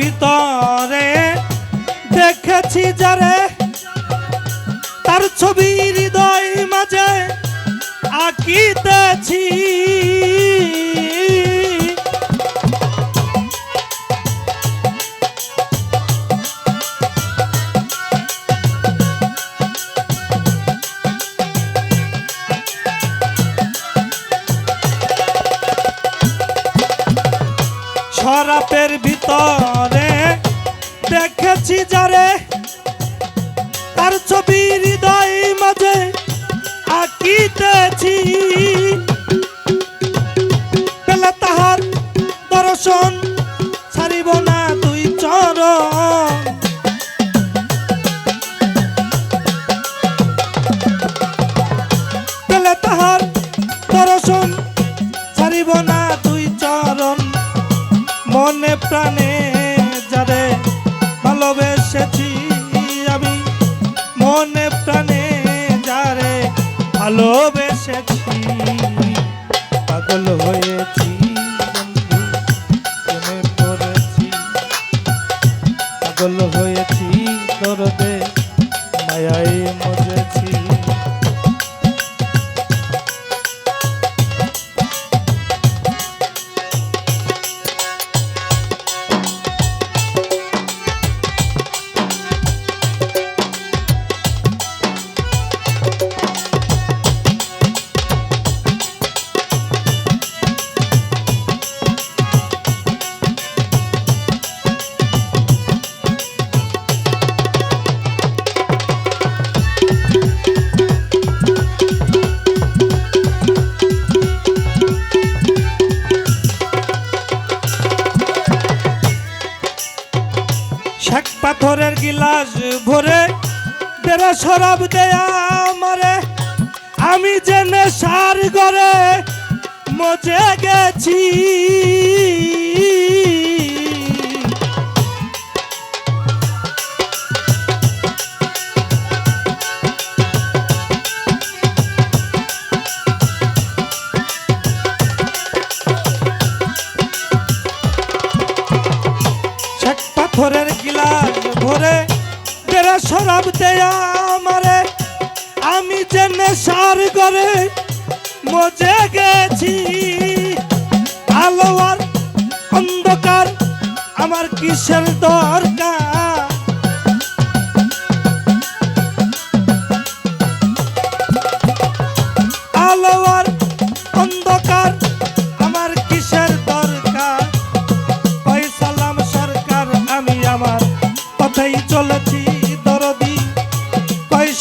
ভিতরে দেখেছি যারে তার ছবি হৃদয় মাঝে আঁকিতেছি। শরাপের ভিতরে দেখেছি যারে তার ছবি হৃদয় মাঝে আঁকিতেছি। পেলে তাহার দর্শন ছাড়িব না তুই চরণ। তাহার দর্শন ছাড়িব না ভালোবেসেছি পাগল হয়েছি বন্ধু প্রেমে পড়েছি পাগল হয়েছি পাথরের গিলাস ভরে দেরা শরাব দেয়া আমারে। আমি যে নেশার ঘরে মজে গেছি। পাথরের গিলাস ভরে দেরা শরাব দেয়া আমারে। আমি যে নেশার করে মজে গেছি, আলো আর অন্ধকার আমার কিসের দরকার?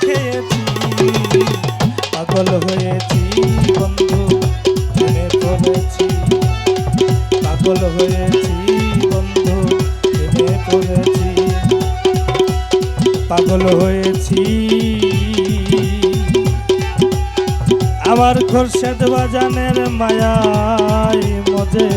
খেয়েছি, পাগল হয়েছি বন্ধু, প্রেমে পড়েছি। পাগল হয়েছি বন্ধু, প্রেমে পড়েছি। পাগল হয়েছি। আমার খোরশেদ বাজানের মায়ায় মজে।